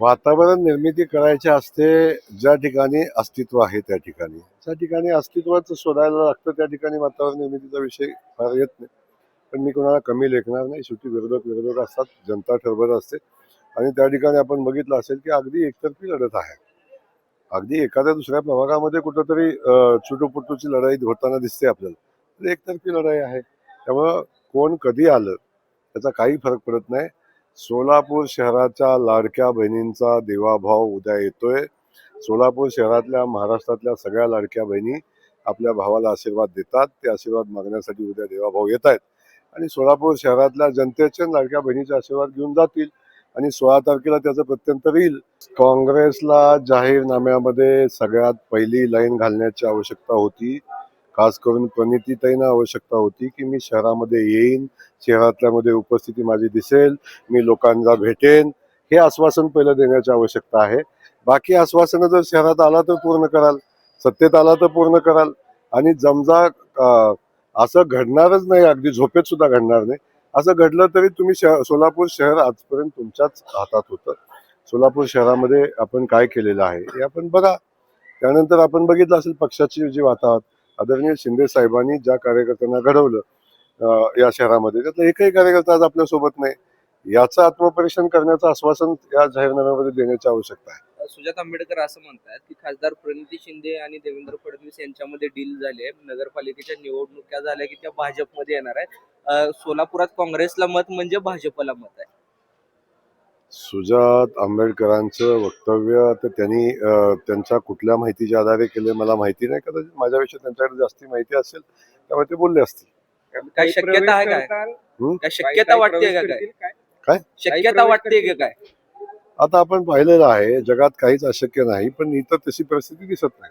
वातावरण निर्मिती करायची असते ज्या ठिकाणी अस्तित्व आहे त्या ठिकाणी. ज्या ठिकाणी अस्तित्वाचं शोधायला लागतं त्या ठिकाणी वातावरण निर्मितीचा विषय फार येत नाही. पण मी कोणाला कमी लेखणार नाही. शेवटी विरोधक विरोधक असतात. जनता ठरवत असते. आणि त्या ठिकाणी आपण बघितलं असेल की अगदी एकतर्फी लढत आहे. अगदी एखाद्या दुसऱ्या प्रभागामध्ये कुठंतरी चुटूपुटूची लढाई होताना दिसते आपल्याला. तर एकतर्फी लढाई आहे. त्यामुळं कोण कधी आलं त्याचा काही फरक पडत नाही. सोलापूर शहराच्या लाडक्या बहिणींचा देवाभाव उद्या येतोय. सोलापूर शहरातल्या महाराष्ट्रातल्या सगळ्या लाडक्या बहिणी आपल्या भावाला आशीर्वाद देतात. ते आशीर्वाद मागण्यासाठी उद्या देवाभाव येत आहेत. आणि सोलापूर शहरातल्या जनतेचे लाडक्या बहिणीचे आशीर्वाद घेऊन जातील. आणि सोळा तारखेला त्याचं प्रत्यंतर येईल काँग्रेसला जाहीरनाम्यामध्ये सगळ्यात पहिली लाईन घालण्याची आवश्यकता होती. खास करून प्रणितीताईंना आवश्यकता होती की मी शहरामध्ये येईन शहरातल्यामध्ये उपस्थिती माझी दिसेल मी लोकांना भेटेन. हे आश्वासन पहिलं देण्याची आवश्यकता आहे. बाकी आश्वासनं जर शहरात आला तर पूर्ण कराल सत्तेत आला तर पूर्ण कराल. आणि जमजा असं घडणारच नाही अगदी झोपेत सुद्धा घडणार नाही. असं घडलं तरी तुम्ही शह- सोलापूर शहर आजपर्यंत तुमच्याच हातात होतं. सोलापूर शहरामध्ये आपण काय केलेलं आहे हे आपण बघा. त्यानंतर आपण बघितलं असेल पक्षाची जी वातावरण आदरणीय शिंदे साहेबांनी ज्या कार्यकर्त्यांना घडवलं या शहरामध्ये त्यातला एकही कार्यकर्ता आज आपल्यासोबत नाही. याचं आत्मपरीक्षण करण्याचं आश्वासन या जाहीरनाम्यामध्ये देण्याची आवश्यकता आहे. सुजात आंबेडकर असं म्हणतात की खासदार प्रणिती शिंदे आणि देवेंद्र फडणवीस यांच्यामध्ये डील झाली आहे. नगरपालिकेच्या निवडणुका झाल्या की त्या भाजपमध्ये येणार आहेत. सोलापुरात काँग्रेसला मत म्हणजे भाजपला मत आहे. सुजात आंबेडकरांचं वक्तव्य तर त्यांनी त्यांच्या कुठल्या माहितीच्या आधारे केले मला माहिती नाही. कदाचित माझ्याविषयी त्यांच्याकडे जास्ती माहिती असेल त्यामुळे ते बोलले असतील. काय शक्यता आहे काय? काय शक्यता वाटते काय? काय? शक्यता वाटते काय? आता आपण पाहिलेलं आहे जगात काहीच अशक्य नाही पण इथं तशी परिस्थिती दिसत नाही.